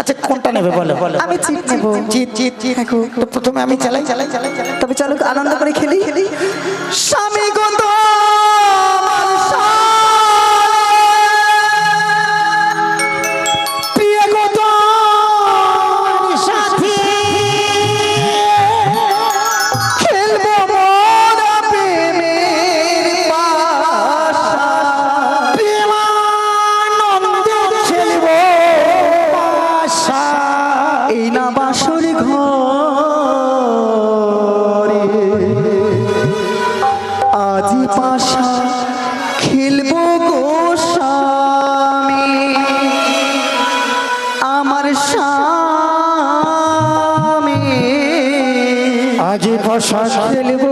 আচ্ছা কোনটা নেবে বলো? বলো আমি চিট নেব। চিট চিট চিট তো প্রথমে আমি চালাই চালাই চালাই চালাই। তবে চলো আনন্দ করে খেলি। খেলি। স্বামী গো খেলব গো আমার স্বামী। আজ বসা খেলব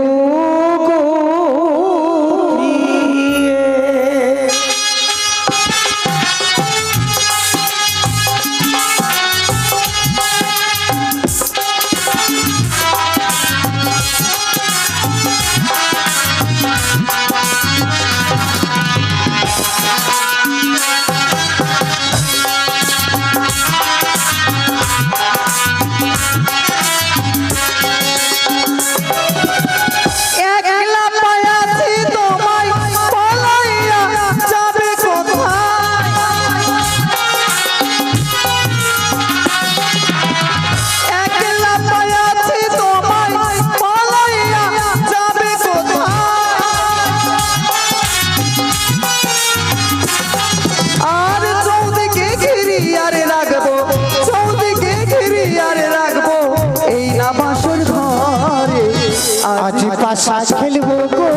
পাশা খেলব গো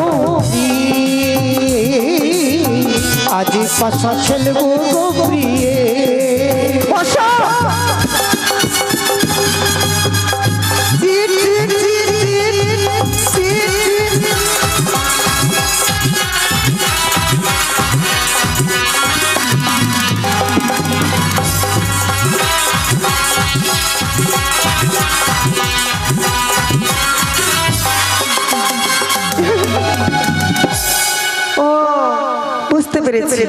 আজি পাশা খেলব গো প্রিয়ে বসা পেরেছি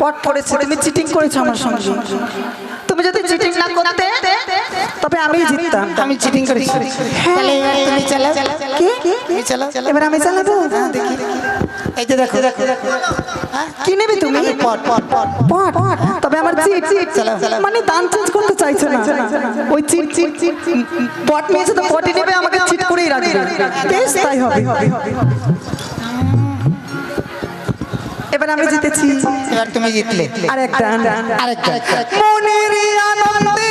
পট পড়েছে তুমি চিটিং করেছ আমার সঙ্গে। তুমি যদি চিটিং না করতে তবে আমি জিততাম। আমি চিটিং করেছি। তাহলে এবার তুমি চালাও। কি? তুমি চালাও। এবার আমি চালাবো? দেখি। এই যে দেখো দেখো। হ্যাঁ? কি নেবে তুমি? পট পট পট। পট তবে আমার চিট চালাও। মানে দান চেঞ্জ করতে চাইছো না? ওই চিট চিট চিট পট নিয়েছে তো পটই নেবে আমাকে চিট করেই রাখবে। তাই হবে। এবার আমি জিতেছি এবার তুমি জিতলে। আরেকটা আরেকটা মনের আনন্দে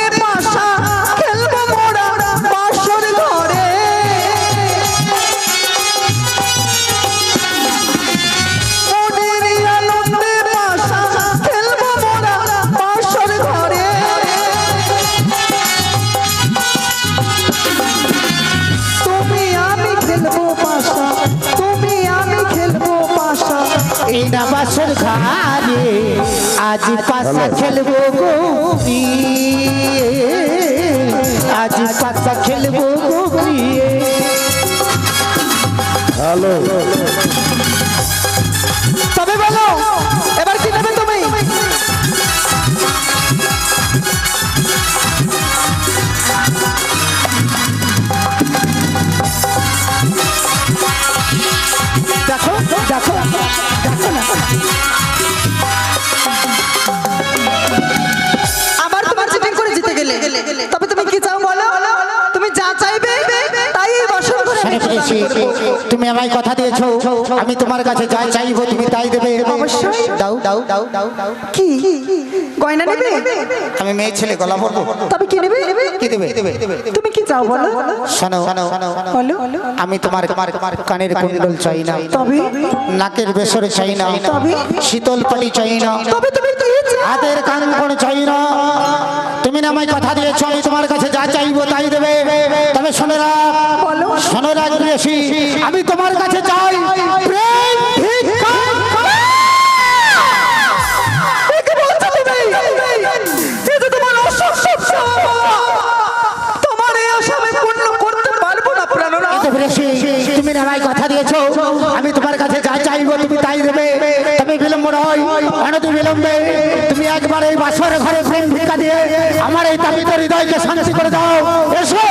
এই না আজ পাশা খেলব গো আজ পাশা খেলব গো প্রিয়ে। আমি তুমি আমায় কথা দিয়েছ আমি তোমার কাছে যা চাইব তুমি তাই দেবে। অবশ্যই। দাও দাও দাও দাও দাও। কি? গয়না নেবে? আমি মেয়ে ছেলে গলা পড়ব তবে কি নেবে? কি দেবে? তুমি কি চাও বলো? শোনো শোনো বলো। আমি তোমার তোমার তোমার কানের কুণ্ডল চাই না। তবে? নাকের বেসর চাই না। তবে? শীতল পাটি চাই না। তবে তুমি কি হাতের কান কোন চাই না। তুমি না আমায় কথা দিয়েছ আমি তোমার কাছে যা চাইব তাই দেবে। তবে শোনো রাখ বেশি আমি তোমার কাছে চাই প্রেম ভিক্ষা। তুমি? আমি আমায় কথা দিয়েছ। তোমার কাছে যা চাইব তুমি তাই দেবে। তবে বিলম্ব নয় অনতি বিলম্বে। তুমি একবার এই বাসর ঘরে প্রেম ভিক্ষা দিয়ে আমার এই তাপিত হৃদয়কে শান্তি করে দাও। এসো।